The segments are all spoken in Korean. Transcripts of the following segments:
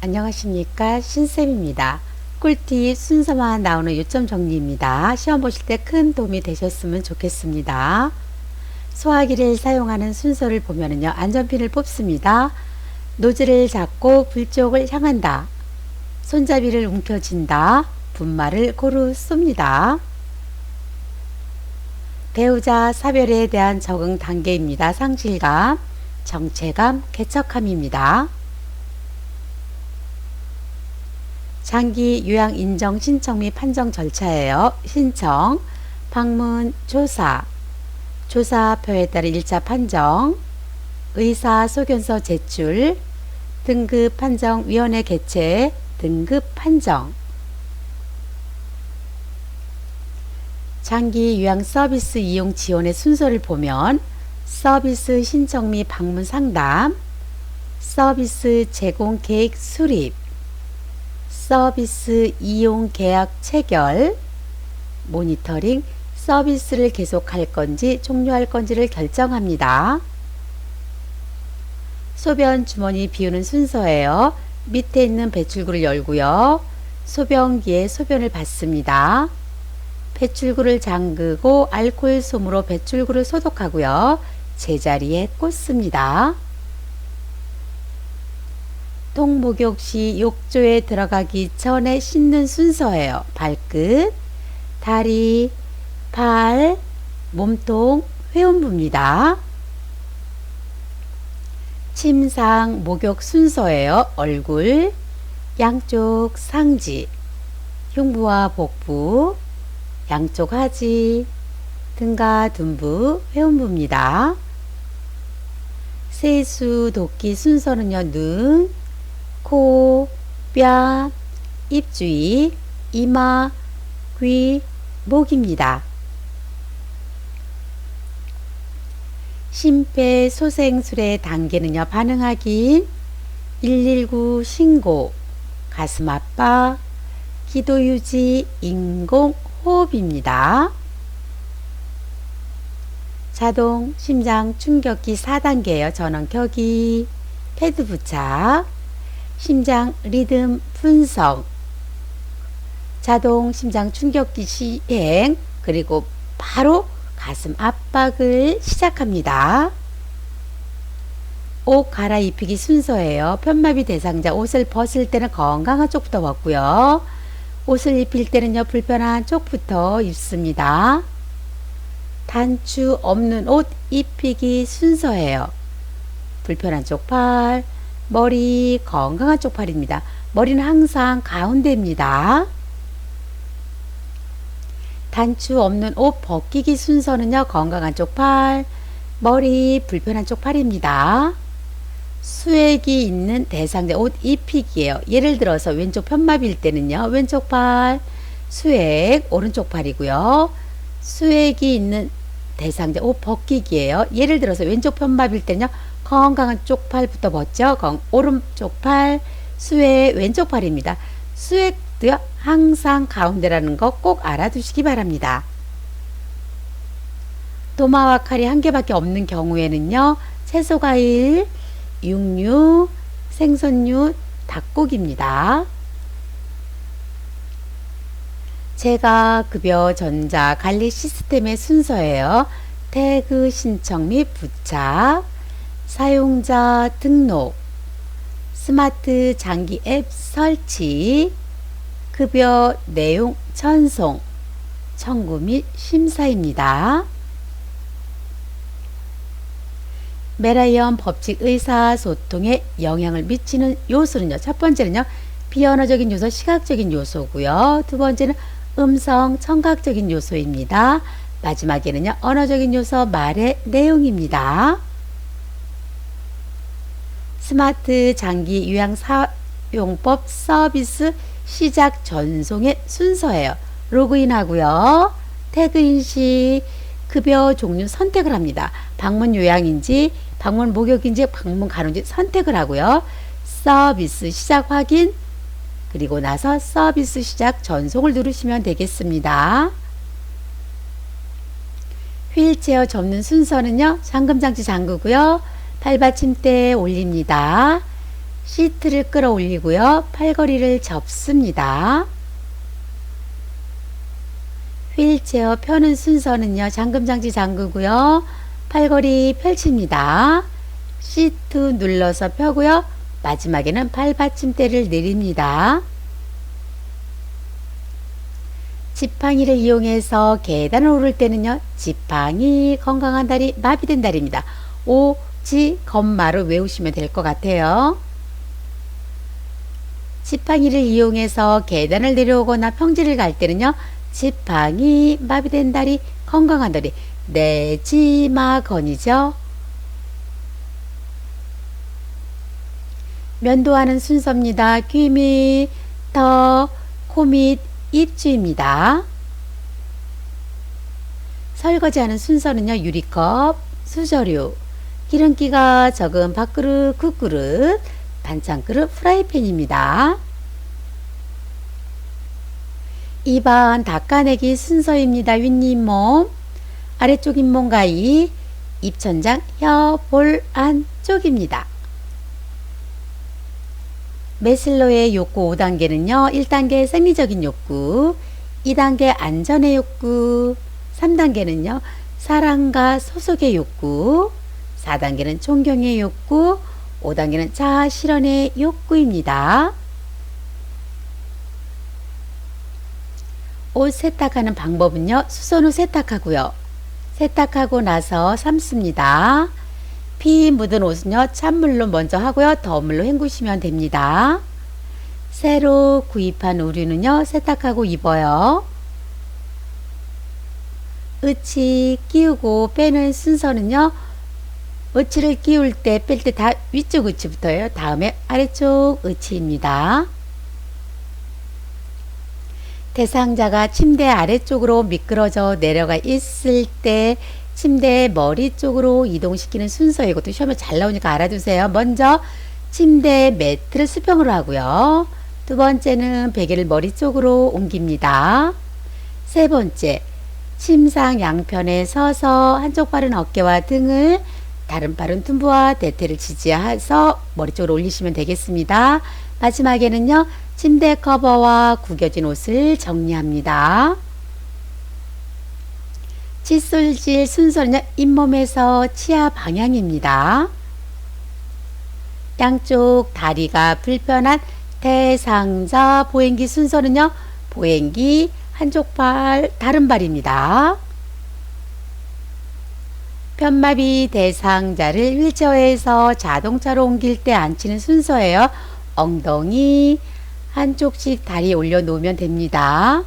안녕하십니까 신쌤입니다. 꿀팁 순서만 나오는 요점 정리입니다. 시험 보실 때 큰 도움이 되셨으면 좋겠습니다. 소화기를 사용하는 순서를 보면은요 안전핀을 뽑습니다. 노즐을 잡고 불 쪽을 향한다. 손잡이를 움켜쥔다. 분말을 고루 쏩니다. 배우자 사별에 대한 적응 단계입니다. 상실감, 정체감, 개척함입니다. 장기 요양 인정 신청 및 판정 절차예요. 신청, 방문, 조사, 조사표에 따른 1차 판정, 의사 소견서 제출, 등급 판정 위원회 개최, 등급 판정. 장기 요양 서비스 이용 지원의 순서를 보면 서비스 신청 및 방문 상담, 서비스 제공 계획 수립, 서비스 이용 계약 체결, 모니터링, 서비스를 계속할 건지 종료할 건지를 결정합니다. 소변 주머니 비우는 순서예요. 밑에 있는 배출구를 열고요. 소변기에 소변을 받습니다. 배출구를 잠그고 알코올 솜으로 배출구를 소독하고요. 제자리에 꽂습니다. 똥목욕 시 욕조에 들어가기 전에 씻는 순서예요. 발끝, 다리, 발, 몸통, 회음부입니다. 침상, 목욕 순서예요. 얼굴, 양쪽 상지, 흉부와 복부, 양쪽 하지, 등과 둔부, 회음부입니다. 세수, 도끼 순서는요. 눈, 코, 뺨, 입주위, 이마, 귀, 목입니다. 심폐소생술의 단계는요. 반응하기 119 신고, 가슴 압박, 기도 유지, 인공 호흡입니다. 자동 심장 충격기 4단계예요. 전원 켜기, 패드 부착, 심장 리듬 분석, 자동 심장 충격기 시행, 그리고 바로 가슴 압박을 시작합니다. 옷 갈아입히기 순서예요. 편마비 대상자 옷을 벗을 때는 건강한 쪽부터 벗고요. 옷을 입힐 때는요, 불편한 쪽부터 입습니다. 단추 없는 옷 입히기 순서예요. 불편한 쪽 팔, 머리 건강한 쪽 팔입니다. 머리는 항상 가운데입니다. 단추 없는 옷 벗기기 순서는요, 건강한 쪽 팔, 머리 불편한 쪽 팔입니다. 수액이 있는 대상자 옷 입히기예요. 예를 들어서 왼쪽 편마비일 때는요. 왼쪽 팔 수액 오른쪽 팔이고요. 수액이 있는 대상자 옷 벗기기예요. 예를 들어서 왼쪽 편마비일 때는요. 건강한 쪽 팔부터 벗죠. 건, 오른쪽 팔 수액 왼쪽 팔입니다. 수액도요. 항상 가운데라는 거 꼭 알아두시기 바랍니다. 도마와 칼이 한 개밖에 없는 경우에는요. 채소 과일 육류, 생선류, 닭고기입니다. 제가 급여 전자 관리 시스템의 순서예요. 태그 신청 및 부착, 사용자 등록, 스마트 장기 앱 설치, 급여 내용 전송, 청구 및 심사입니다. 메라이언 법칙 의사소통에 영향을 미치는 요소는요. 첫 번째는요. 비언어적인 요소, 시각적인 요소고요. 두 번째는 음성, 청각적인 요소입니다. 마지막에는요. 언어적인 요소, 말의 내용입니다. 스마트 장기 요양 사용법 서비스 시작 전송의 순서예요. 로그인하고요. 태그 인식, 급여 종류 선택을 합니다. 방문 요양인지, 방문 목욕인지, 방문 간호인지 선택을 하고요. 서비스 시작 확인, 그리고 나서 서비스 시작 전송을 누르시면 되겠습니다. 휠체어 접는 순서는요. 잠금장치 잠그고요. 팔받침대 올립니다. 시트를 끌어올리고요. 팔걸이를 접습니다. 휠체어 펴는 순서는요. 잠금장치 잠그고요. 팔걸이 펼칩니다. 시트 눌러서 펴고요. 마지막에는 팔 받침대를 내립니다. 지팡이를 이용해서 계단을 오를 때는요. 지팡이 건강한 다리 마비된 다리입니다. 오지 건마로 외우시면 될 것 같아요. 지팡이를 이용해서 계단을 내려오거나 평지를 갈 때는요. 지팡이 마비된 다리 건강한 다리 내지마건이죠. 면도하는 순서입니다. 귀 밑, 더, 코 밑, 입주입니다. 설거지하는 순서는요. 유리컵, 수저류, 기름기가 적은 밥그릇, 국그릇, 반찬그릇, 프라이팬입니다. 2번 닦아내기 순서입니다. 윗잇몸, 아래쪽 잇몸 가위, 입천장, 혀, 볼 안쪽입니다. 메슬로의 욕구 5단계는요. 1단계 생리적인 욕구, 2단계 안전의 욕구, 3단계는요. 사랑과 소속의 욕구, 4단계는 존경의 욕구, 5단계는 자아 실현의 욕구입니다. 옷 세탁하는 방법은요. 수선 후 세탁하고요. 세탁하고 나서 삶습니다. 피 묻은 옷은요. 찬물로 먼저 하고요. 더물로 헹구시면 됩니다. 새로 구입한 우류는요. 세탁하고 입어요. 의치 끼우고 빼는 순서는요. 의치를 끼울 때 뺄 때 다 위쪽 의치부터예요. 다음에 아래쪽 의치입니다. 대상자가 침대 아래쪽으로 미끄러져 내려가 있을 때 침대 머리 쪽으로 이동시키는 순서 이것도 시험에 잘 나오니까 알아두세요. 먼저 침대 매트를 수평으로 하고요. 두 번째는 베개를 머리 쪽으로 옮깁니다. 세 번째, 침상 양편에 서서 한쪽 발은 어깨와 등을 다른 발은 tum부와 대퇴를 지지해서 머리 쪽으로 올리시면 되겠습니다. 마지막에는요, 침대 커버와 구겨진 옷을 정리합니다. 칫솔질 순서는요, 잇몸에서 치아 방향입니다. 양쪽 다리가 불편한 대상자 보행기 순서는요, 보행기 한쪽 발, 다른 발입니다. 편마비 대상자를 휠체어에서 자동차로 옮길 때 앉히는 순서예요. 엉덩이 한쪽씩 다리 올려놓으면 됩니다.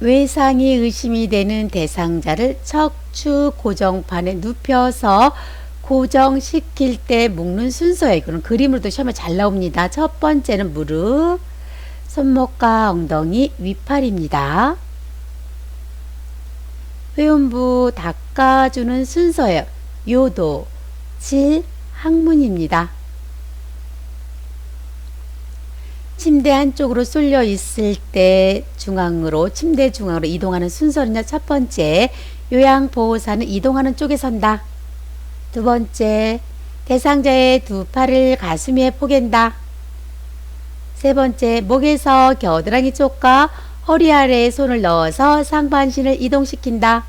외상이 의심이 되는 대상자를 척추 고정판에 눕혀서 고정시킬 때 묶는 순서예요. 이거는 그림으로도 시험에 잘 나옵니다. 첫 번째는 무릎, 손목과 엉덩이, 위팔입니다. 회원부 닦아주는 순서예요. 요도, 질, 항문입니다. 침대 한쪽으로 쏠려 있을 때 중앙으로 침대 중앙으로 이동하는 순서는요. 첫 번째 요양 보호사는 이동하는 쪽에 선다. 두 번째 대상자의 두 팔을 가슴 위에 포갠다. 세 번째 목에서 겨드랑이 쪽과 허리 아래에 손을 넣어서 상반신을 이동시킨다.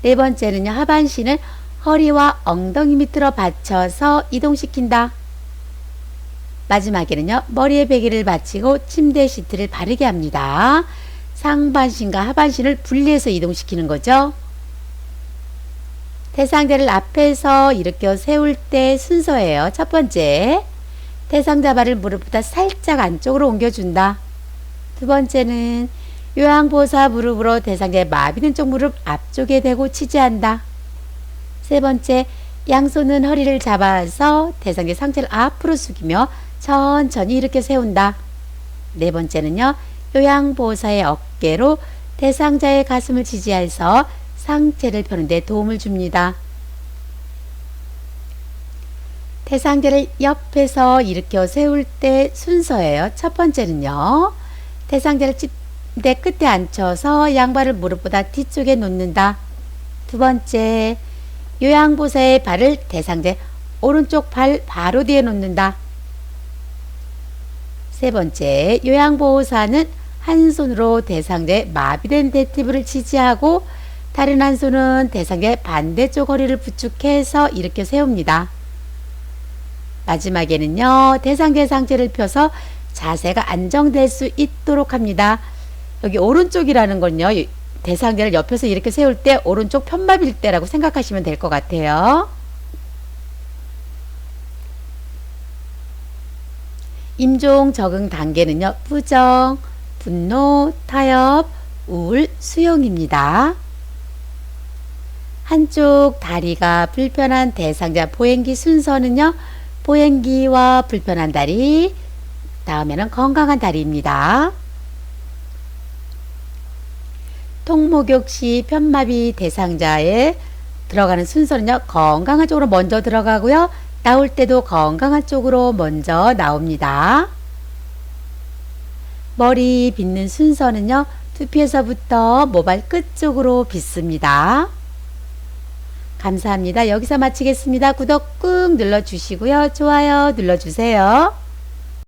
네 번째는요. 하반신을 허리와 엉덩이 밑으로 받쳐서 이동시킨다. 마지막에는요. 머리에 베개를 받치고 침대 시트를 바르게 합니다. 상반신과 하반신을 분리해서 이동시키는 거죠. 대상자를 앞에서 일으켜 세울 때 순서예요. 첫 번째, 대상자 발을 무릎보다 살짝 안쪽으로 옮겨준다. 두 번째는 요양보사 무릎으로 대상자의 마비된 쪽 무릎 앞쪽에 대고 치지한다. 세 번째, 양손은 허리를 잡아서 대상자 상체를 앞으로 숙이며 천천히 이렇게 세운다. 네 번째는요, 요양보호사의 어깨로 대상자의 가슴을 지지해서 상체를 펴는데 도움을 줍니다. 대상자를 옆에서 일으켜 세울 때 순서예요. 첫 번째는요, 대상자를 침대 끝에 앉혀서 양발을 무릎보다 뒤쪽에 놓는다. 두 번째, 요양보사의 발을 대상자의 오른쪽 발 바로 뒤에 놓는다. 세 번째, 요양보호사는 한 손으로 대상자의 마비된 대퇴부를 지지하고 다른 한 손은 대상자의 반대쪽 허리를 부축해서 이렇게 세웁니다. 마지막에는요, 대상자의 상체를 펴서 자세가 안정될 수 있도록 합니다. 여기 오른쪽이라는 건요, 이 대상자를 옆에서 이렇게 세울 때 오른쪽 편마빌 때라고 생각하시면 될 것 같아요. 임종 적응 단계는요, 부정, 분노, 타협, 우울, 수용입니다. 한쪽 다리가 불편한 대상자 보행기 순서는요, 보행기와 불편한 다리, 다음에는 건강한 다리입니다. 통목욕 시 편마비 대상자에 들어가는 순서는요, 건강한 쪽으로 먼저 들어가고요, 나올 때도 건강한 쪽으로 먼저 나옵니다. 머리 빗는 순서는요, 두피에서부터 모발 끝 쪽으로 빗습니다. 감사합니다. 여기서 마치겠습니다. 구독 꾹 눌러주시고요. 좋아요 눌러주세요.